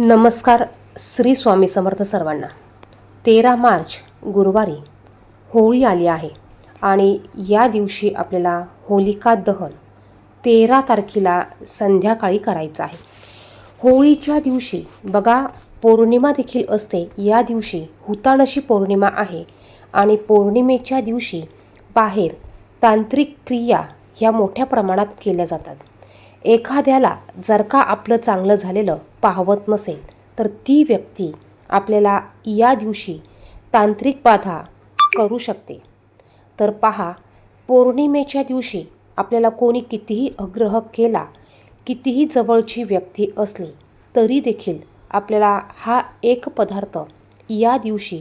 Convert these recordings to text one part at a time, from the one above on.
नमस्कार श्री स्वामी समर्थ सर्वांना. तेरा मार्च गुरुवारी होळी आली आहे आणि या दिवशी आपल्याला होलिका दहन तेरा तारखेला संध्याकाळी करायचं आहे. होळीच्या दिवशी बघा पौर्णिमा देखील असते. या दिवशी हुताणशी पौर्णिमा आहे आणि पौर्णिमेच्या दिवशी बाहेर तांत्रिक क्रिया ह्या मोठ्या प्रमाणात केल्या जातात. एखाद्याला जर का आपलं चांगलं झालेलं पाहवत नसेल तर ती व्यक्ती आपल्याला या दिवशी तांत्रिक बाधा करू शकते. तर पहा पौर्णिमेच्या दिवशी आपल्याला कोणी कितीही आग्रह केला कितीही जवळची व्यक्ती असली तरी देखील आपल्याला हा एक पदार्थ या दिवशी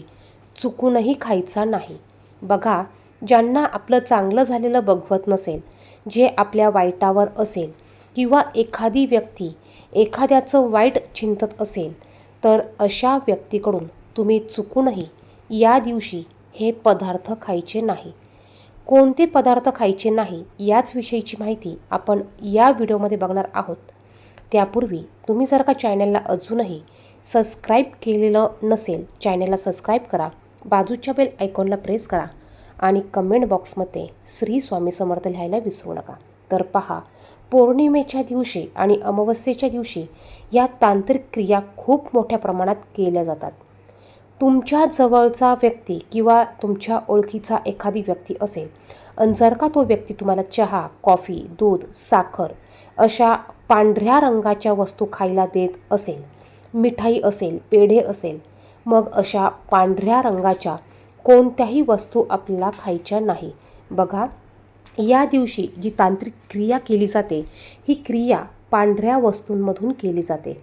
चुकूनही खायचा नाही. बघा ज्यांना आपलं चांगलं झालेलं बघवत नसेल जे आपल्या वाईटावर असेल किंवा एखादी व्यक्ती एखाद्याचं वाईट चिंतत असेल तर अशा व्यक्तीकडून तुम्ही चुकूनही या दिवशी हे पदार्थ खायचे नाही. कोणते पदार्थ खायचे नाही याच विषयीची माहिती आपण या व्हिडिओमध्ये बघणार आहोत. त्यापूर्वी तुम्ही जर का चॅनलला अजूनही सबस्क्राईब केलेलं नसेल चॅनलला सबस्क्राईब करा बाजूच्या बेल आयकॉनला प्रेस करा आणि कमेंट बॉक्समध्ये श्री स्वामी समर्थ लिहायला विसरू नका. तर पहा पौर्णिमेच्या दिवशी आणि अमावस्येच्या दिवशी या तांत्रिक क्रिया खूप मोठ्या प्रमाणात केल्या जातात. तुमच्या जवळचा व्यक्ती किंवा तुमच्या ओळखीचा एखादी व्यक्ती असेल आणि जर का तो व्यक्ती तुम्हाला चहा कॉफी दूध साखर अशा पांढऱ्या रंगाच्या वस्तू खायला देत असेल मिठाई असेल पेढे असेल मग अशा पांढऱ्या रंगाच्या कोणत्याही वस्तू आपल्याला खायच्या नाही. बघा या दिवशी जी तांत्रिक क्रिया केली जाते ही क्रिया पांढऱ्या वस्तूंमधून केली जाते.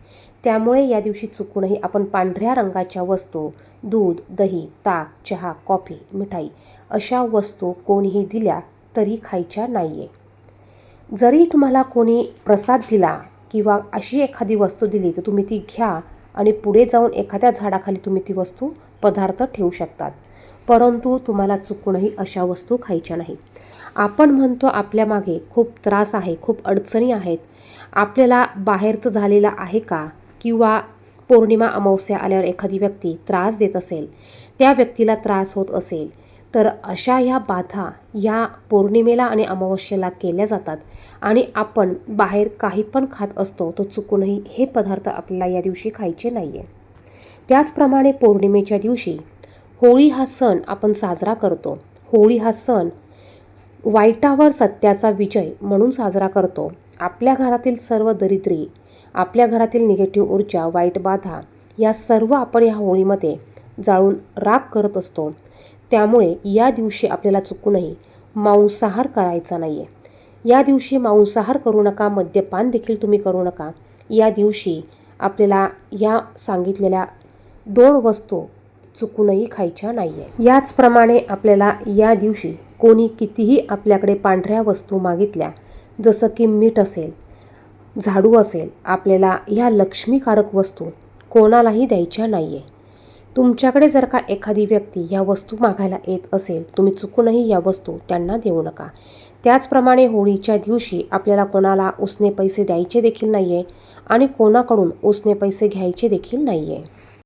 त्यामुळे या दिवशी चुकूनही आपण पांढऱ्या रंगाच्या वस्तू दूध दही ताक चहा कॉफी मिठाई अशा वस्तू कोणीही दिल्या तरी खायच्या नाही आहे जरी तुम्हाला कोणी प्रसाद दिला किंवा अशी एखादी वस्तू दिली तर तुम्ही ती घ्या आणि पुढे जाऊन एखाद्या झाडाखाली तुम्ही ती वस्तू पदार्थ ठेवू शकतात. परंतु तुम्हाला चुकूनही अशा वस्तू खायच्या नाही आपण म्हणतो आपल्या मागे खूप त्रास आहे खूप अडचणी आहेत. आपल्याला बाहेरचं झालेलं आहे का? किंवा पौर्णिमा अमावस्या आल्यावर एखादी व्यक्ती त्रास देत असेल त्या व्यक्तीला त्रास होत असेल तर अशा ह्या बाधा या पौर्णिमेला आणि अमावस्येला केल्या जातात आणि आपण बाहेर काही पण खात असतो तो चुकूनही हे पदार्थ आपल्याला या दिवशी खायचे नाही आहे त्याचप्रमाणे पौर्णिमेच्या दिवशी होळी हा सण आपण साजरा करतो. होळी हा सण वाईटावर सत्याचा विजय म्हणून साजरा करतो. आपल्या घरातील सर्व दरिद्री आपल्या घरातील निगेटिव्ह ऊर्जा वाईट बाधा या सर्व आपण या होळीमध्ये जाळून राग करत असतो. त्यामुळे या दिवशी आपल्याला चुकूनही मांसाहार करायचा नाही आहे या दिवशी मांसाहार करू नका मद्यपान देखील तुम्ही करू नका. या दिवशी आपल्याला या सांगितलेल्या दोन वस्तू चुकूनही खायच्या नाही आहे याचप्रमाणे आपल्याला या दिवशी कोणी कितीही आपल्याकडे पांढऱ्या वस्तू मागितल्या जसं की मीठ असेल झाडू असेल आपल्याला ह्या लक्ष्मीकारक वस्तू कोणालाही द्यायच्या नाही आहे तुमच्याकडे जर का एखादी व्यक्ती ह्या वस्तू मागायला येत असेल तुम्ही चुकूनही या वस्तू त्यांना देऊ नका. त्याचप्रमाणे होळीच्या दिवशी आपल्याला कोणाला उसने पैसे द्यायचे देखील नाही आहे आणि कोणाकडून उसने पैसे घ्यायचे देखील नाही आहे